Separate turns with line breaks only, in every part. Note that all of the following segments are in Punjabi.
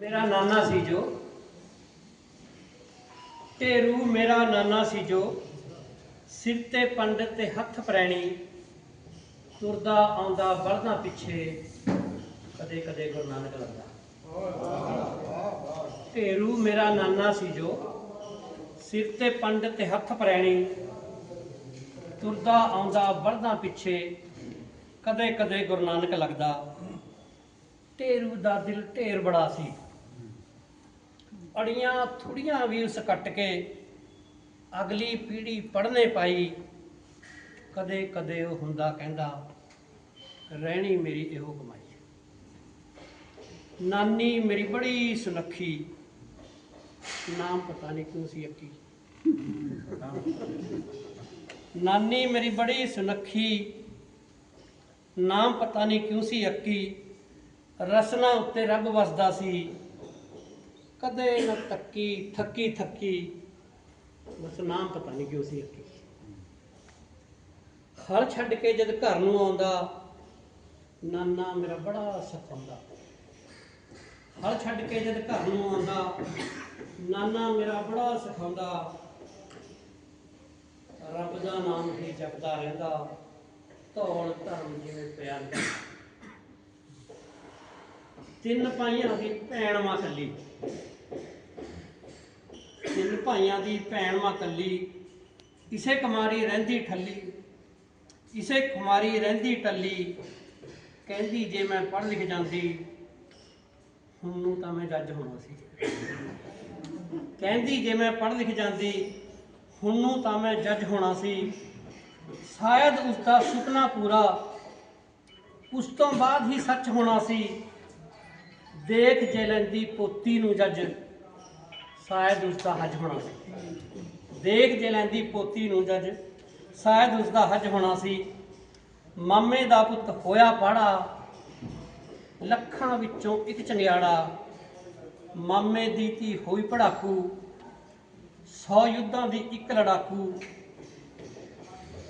ਮੇਰਾ ਨਾਨਾ ਸੀ ਜੋ। ਢੇਰੂ ਮੇਰਾ ਨਾਨਾ ਸੀ ਜੋ। ਸਿਰ ਤੇ ਪੰਡਤ ਤੇ ਹੱਥ ਪ੍ਰੈਣੀ। ਤੁਰਦਾ ਆਉਂਦਾ ਬਲਦਾਂ ਪਿੱਛੇ। ਕਦੇ ਕਦੇ ਗੁਰੂ ਨਾਨਕ ਲੱਗਦਾ। ਢੇਰੂ ਮੇਰਾ ਨਾਨਾ ਸੀ ਜੋ। ਸਿਰ ਤੇ ਪੰਡਤ ਤੇ ਹੱਥ ਪ੍ਰੈਣੀ। ਤੁਰਦਾ ਆਉਂਦਾ ਬਲਦਾਂ ਪਿੱਛੇ। ਕਦੇ ਕਦੇ ਗੁਰੂ ਨਾਨਕ ਲੱਗਦਾ। ਢੇਰੂ ਦਾ ਦਿਲ ਢੇਰ ਬੜਾ ਸੀ। ਅੜੀਆਂ ਥੁੜੀਆਂ ਵੀ ਉਸ ਕੱਟ ਕੇ ਅਗਲੀ ਪੀੜ੍ਹੀ ਪੜ੍ਹਨੇ ਪਾਈ। ਕਦੇ ਕਦੇ ਉਹ ਹੁੰਦਾ ਕਹਿੰਦਾ, ਰਹਿਣੀ ਮੇਰੀ ਇਹੋ ਕਮਾਈ ਨਾਨੀ ਮੇਰੀ ਬੜੀ ਸੁਨੱਖੀ। ਨਾਮ ਪਤਾ ਨਹੀਂ ਕਿਉਂ ਸੀ ਅੱਕੀ। ਨਾਨੀ ਮੇਰੀ ਬੜੀ ਸੁਨੱਖੀ। ਨਾਮ ਪਤਾ ਨਹੀਂ ਕਿਉਂ ਸੀ ਅੱਕੀ। ਰਸਨਾ ਉੱਤੇ ਰੱਬ ਵਸਦਾ ਸੀ। ਕਦੇ ਨਾ ਤੱਕੀ ਥੱਕੀ ਥੱਕੀ ਬਸ ਨਾਮ ਪਤਾ ਨਹੀਂ ਕਿਉਂ ਸੀ ਅੱਕੀ ਹਰ ਛੱਡ ਕੇ ਜਦ ਘਰ ਨੂੰ ਆਉਂਦਾ, ਨਾਨਾ ਮੇਰਾ ਬੜਾ ਸਤਾਉਂਦਾ ਹਰ ਛੱਡ ਕੇ ਜਦ ਘਰ ਨੂੰ ਆਉਂਦਾ, ਨਾਨਾ ਮੇਰਾ ਬੜਾ ਸਿਖਾਉਂਦਾ ਰੱਬ ਦਾ ਨਾਮ ਹੀ ਜਪਦਾ ਰਹਿੰਦਾ। ਧੌਣ ਧਰਮ ਜਿਵੇਂ ਪਿਆਰ ਤਿੰਨ ਪਾਈਆਂ ਦੀ ਭੈਣ ਮਾਂ ਕੱਲੀ ਤਿੰਨ ਭਾਈਆਂ ਦੀ ਭੈਣ ਮਾਂ ਕੱਲੀ, ਇਸੇ ਕੁਮਾਰੀ ਰਹਿੰਦੀ ਠੱਲੀ, ਇਸੇ ਕੁਮਾਰੀ ਰਹਿੰਦੀ ਟੱਲੀ, ਕਹਿੰਦੀ ਜੇ ਮੈਂ ਪੜ੍ਹ ਲਿਖ ਜਾਂਦੀ, ਹੁਣ ਨੂੰ ਤਾਂ ਮੈਂ ਜੱਜ ਹੋਣਾ ਸੀ। ਕਹਿੰਦੀ ਜੇ ਮੈਂ ਪੜ੍ਹ ਲਿਖ ਜਾਂਦੀ, ਹੁਣ ਨੂੰ ਤਾਂ ਮੈਂ ਜੱਜ ਹੋਣਾ ਸੀ। ਸ਼ਾਇਦ ਉਸ ਦਾ ਸੁਪਨਾ ਪੂਰਾ ਉਸ ਤੋਂ ਬਾਅਦ ਹੀ ਸੱਚ ਹੋਣਾ ਸੀ। ਦੇਖ ਜੇ ਲੈਂਦੀ ਪੋਤੀ ਨੂੰ ਜੱਜ। ਸ਼ਾਇਦ ਉਸ ਦਾ ਹੱਜ ਹੋਣਾ ਸੀ। ਦੇਖ ਜੇ ਲੈਂਦੀ ਪੋਤੀ ਨੂੰ ਜੱਜ, ਸ਼ਾਇਦ ਉਸ ਦਾ ਹੱਜ ਹੋਣਾ ਸੀ। ਮਾਮੇ ਦਾ ਪੁੱਤ ਹੋਇਆ ਪਾੜਾ, ਲੱਖਾਂ ਵਿੱਚੋਂ ਇੱਕ ਚੰਗਿਆੜਾ। ਮਾਮੇ ਦੀ ਧੀ ਹੋਈ ਪੜਾਕੂ, ਸੌ ਯੁੱਧਾਂ ਦੀ ਇੱਕ ਲੜਾਕੂ।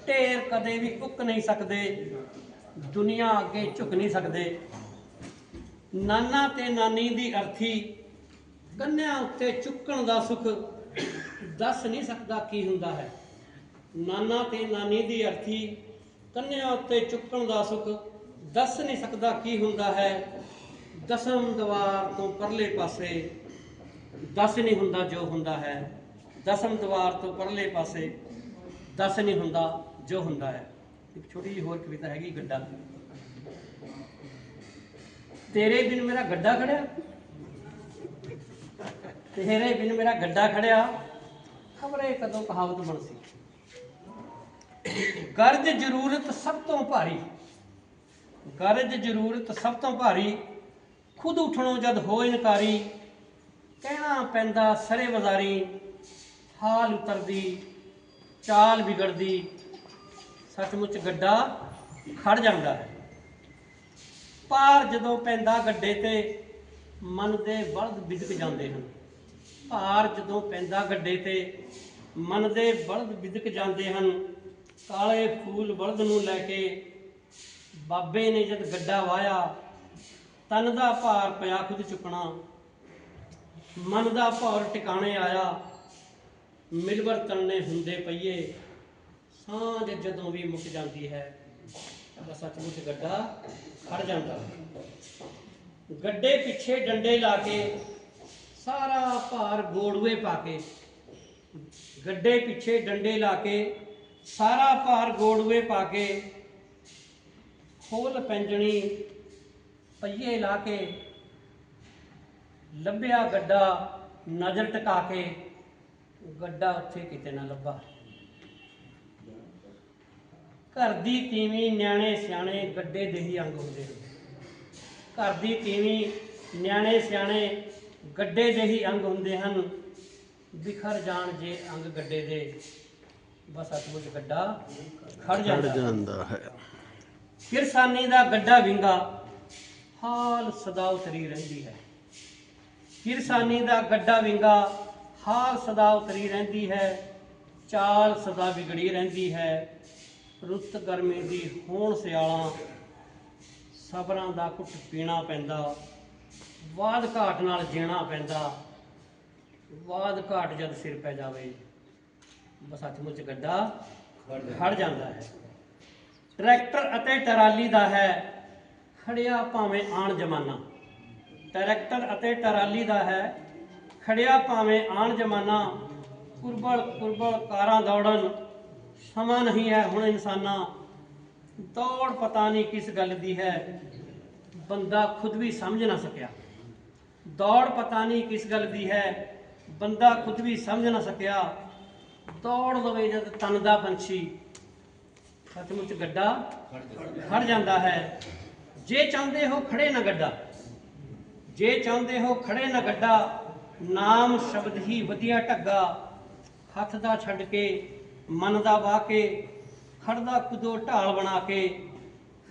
ਢੇਰ ਕਦੇ ਵੀ ਉੱਕ ਨਹੀਂ ਸਕਦੇ, ਦੁਨੀਆ ਅੱਗੇ ਝੁਕ ਨਹੀਂ ਸਕਦੇ। ਨਾਨਾ ਤੇ ਨਾਨੀ ਦੀ ਅਰਥੀ ਕੰਨਿਆਂ ਉੱਤੇ ਚੁੱਕਣ ਦਾ ਸੁਖ ਦੱਸ ਨਹੀਂ ਸਕਦਾ ਕੀ ਹੁੰਦਾ ਹੈ। ਨਾਨਾ ਤੇ ਨਾਨੀ ਦੀ ਅਰਥੀ ਕੰਨਿਆਂ ਉੱਤੇ ਚੁੱਕਣ ਦਾ ਸੁਖ ਦੱਸ ਨਹੀਂ ਸਕਦਾ ਕੀ ਹੁੰਦਾ ਹੈ। ਦਸਮ ਦਵਾਰ ਤੋਂ ਪਰਲੇ ਪਾਸੇ ਦੱਸ ਨਹੀਂ ਹੁੰਦਾ ਜੋ ਹੁੰਦਾ ਹੈ। ਦਸਮ ਦਵਾਰ ਤੋਂ ਪਰਲੇ ਪਾਸੇ ਦੱਸ ਨਹੀਂ ਹੁੰਦਾ ਜੋ ਹੁੰਦਾ ਹੈ। ਇੱਕ ਛੋਟੀ ਜਿਹੀ ਹੋਰ ਕਵਿਤਾ ਹੈਗੀ ਗੱਡਾ। ਤੇਰੇ ਬਿਨ ਮੇਰਾ ਗੱਡਾ ਖੜਿਆ। ਹੇਰੇ ਬਿਨ ਮੇਰਾ ਗੱਡਾ ਖੜਿਆ। ਖਬਰੇ ਕਦੋਂ ਕਹਾਵਤ ਬਣ ਸੀ ਗਰਜ ਜ਼ਰੂਰਤ ਸਭ ਤੋਂ ਭਾਰੀ। ਗਰਜ ਜ਼ਰੂਰਤ ਸਭ ਤੋਂ ਭਾਰੀ। ਖੁਦ ਉਠਣੋਂ ਜਦ ਹੋ ਇਨਕਾਰੀ, ਕਹਿਣਾ ਪੈਂਦਾ ਸਰੇ ਬਜ਼ਾਰੀ ਹਾਲ ਉਤਰਦੀ, ਚਾਲ ਵਿਗੜਦੀ। ਸੱਚਮੁੱਚ ਗੱਡਾ ਖੜ ਜਾਂਦਾ ਹੈ। ਪਾਰ ਜਦੋਂ ਪੈਂਦਾ ਗੱਡੇ ਤੇ, ਮਨ ਦੇ ਬਲਦ ਵਿਦਕ ਜਾਂਦੇ ਹਨ। ਭਾਰ ਜਦੋਂ ਪੈਂਦਾ ਗੱਡੇ ਤੇ, ਮਨ ਦੇ ਬਲਦ ਵਿਦਕ ਜਾਂਦੇ ਹਨ। ਕਾਲੇ ਫੂਲ ਬਲਦ ਨੂੰ ਲੈ ਕੇ ਬਾਬੇ ਨੇ ਜਦ ਗੱਡਾ ਵਾਇਆ ਤਨ ਦਾ ਭਾਰ ਪਿਆ ਖੁਦ ਚੁੱਕਣਾ। ਮਨ ਦਾ ਭਾਰ ਟਿਕਾਣੇ ਆਇਆ ਮਿਲਵਰ ਵਰਤਨ ਹੁੰਦੇ ਪਈਏ। ਸਾਂਝ ਜਦੋਂ ਵੀ ਮੁੱਕ ਜਾਂਦੀ ਹੈ, ਤਾਂ ਸੱਚਮੁੱਚ ਗੱਡਾ ਖੜ ਜਾਂਦਾ। ਗੱਡੇ ਪਿੱਛੇ ਡੰਡੇ ਲਾ ਕੇ ਸਾਰਾ ਭਾਰ ਗੋੜਵੇ ਪਾ ਕੇ, ਗੱਡੇ ਪਿੱਛੇ ਡੰਡੇ ਲਾ ਕੇ, ਸਾਰਾ ਭਾਰ ਗੋੜਵੇ ਪਾ ਕੇ, ਖੋਲ ਪੈਂਜਣੀ ਪਈਏ ਲਾ ਕੇ ਲੱਭਿਆ ਗੱਡਾ ਨਜ਼ਰ ਟਿਕਾ ਕੇ, ਗੱਡਾ ਉੱਥੇ ਕਿਤੇ ਨਾ ਲੱਭਾ। ਘਰ ਦੀ ਤੀਵੀਂ ਨਿਆਣੇ ਸਿਆਣੇ ਗੱਡੇ ਦੇ ਹੀ ਅੰਗ ਹੁੰਦੇ ਹਨ ਘਰ ਦੀ ਤੀਵੀਂ ਨਿਆਣੇ ਸਿਆਣੇ ਗੱਡੇ ਦੇ ਹੀ ਅੰਗ ਹੁੰਦੇ ਹਨ। ਬਿਖਰ ਜਾਣ ਜੇ ਅੰਗ ਗੱਡੇ ਦੇ ਬਸ ਅਤਮੁਝ ਗੱਡਾ ਖੜ ਜਾਂਦਾ।
ਹੈ।
ਕਿਰਸਾਨੀ ਦਾ ਗੱਡਾ ਵਿੰਗਾ ਹਾਲ ਸਦਾ ਉਤਰੀ ਰਹਿੰਦੀ ਹੈ। ਕਿਰਸਾਨੀ ਦਾ ਗੱਡਾ ਵਿੰਗਾ ਹਾਲ ਸਦਾ ਉਤਰੀ ਰਹਿੰਦੀ ਹੈ। ਚਾਲ ਸਦਾ ਵਿਗੜੀ ਰਹਿੰਦੀ ਹੈ। ਰੁੱਤ ਗਰਮੀ ਦੀ ਹੋਣ ਸਿਆਲਾਂ ਸਬਰਾਂ ਦਾ ਘੁੱਟ ਪੀਣਾ ਪੈਂਦਾ। ਬਾਦ ਘਾਟ ਨਾਲ ਜੀਣਾ ਪੈਂਦਾ। ਬਾਦ ਘਾਟ ਜਦ ਸਿਰ ਪੈ ਜਾਵੇ, ਬਸ ਸੱਚਮੁੱਚ ਗੱਡਾ ਖੜ ਜਾਂਦਾ ਹੈ। ਟਰੈਕਟਰ ਅਤੇ ਟਰਾਲੀ ਦਾ ਹੈ ਖੜਿਆ ਭਾਵੇਂ ਆਣ ਜਮਾਨਾ। ਟਰੈਕਟਰ ਅਤੇ ਟਰਾਲੀ ਦਾ ਹੈ ਖੜਿਆ ਭਾਵੇਂ ਆਣ ਜਮਾਨਾ। ਕੁਰਬਲ ਕੁਰਬਲ ਕਾਰਾਂ ਦੌੜਨ, ਸਮਾਂ ਨਹੀਂ ਹੈ ਹੁਣ ਇਨਸਾਨਾਂ। ਦੌੜ ਪਤਾ ਨਹੀਂ ਕਿਸ ਗੱਲ ਦੀ ਹੈ, ਬੰਦਾ ਖੁਦ ਵੀ ਸਮਝ ਨਾ ਸਕਿਆ। ਦੌੜ ਪਤਾ ਨਹੀਂ ਕਿਸ ਗੱਲ ਦੀ ਹੈ। ਬੰਦਾ ਖੁਦ ਵੀ ਸਮਝ ਨਾ ਸਕਿਆ। ਦੌੜ ਲਵੇ ਜਦ ਤਨ ਦਾ ਪੰਛੀ ਸੱਚਮੁੱਚ ਗੱਡਾ ਖੜ ਜਾਂਦਾ ਹੈ। ਜੇ ਚਾਹੁੰਦੇ ਹੋ ਖੜੇ ਨਾ ਗੱਡਾ। ਜੇ ਚਾਹੁੰਦੇ ਹੋ ਖੜੇ ਨਾ ਗੱਡਾ, ਨਾਮ ਸ਼ਬਦ ਹੀ ਵਧੀਆ ਢੱਗਾ। ਹੱਥ ਦਾ ਛੱਡ ਕੇ, ਮਨ ਦਾ ਵਾਹ ਕੇ, ਖੜਦਾ ਕੁਦੋ ਢਾਲ ਬਣਾ ਕੇ,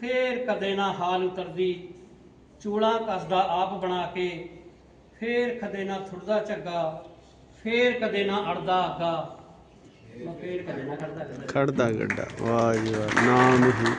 ਫੇਰ ਕਦੇ ਨਾ ਹਾਲ ਉਤਰਦੀ। ਚੂੜਾ ਕੱਸਦਾ ਆਪ ਬਣਾ ਕੇ। ਫੇਰ ਕਦੇ ਨਾ ਥੁੜਦਾ ਝੱਗਾ, ਫੇਰ ਕਦੇ ਨਾ ਅੜਦਾ ਅੱਗਾ। ਫੇਰ ਕਦੇ ਨਾ ਖੜਦਾ
ਖੜਦਾ ਗੱਡਾ। ਵਾਹ ਜੀ ਵਾਹ, ਨਾਮ ਹੀ।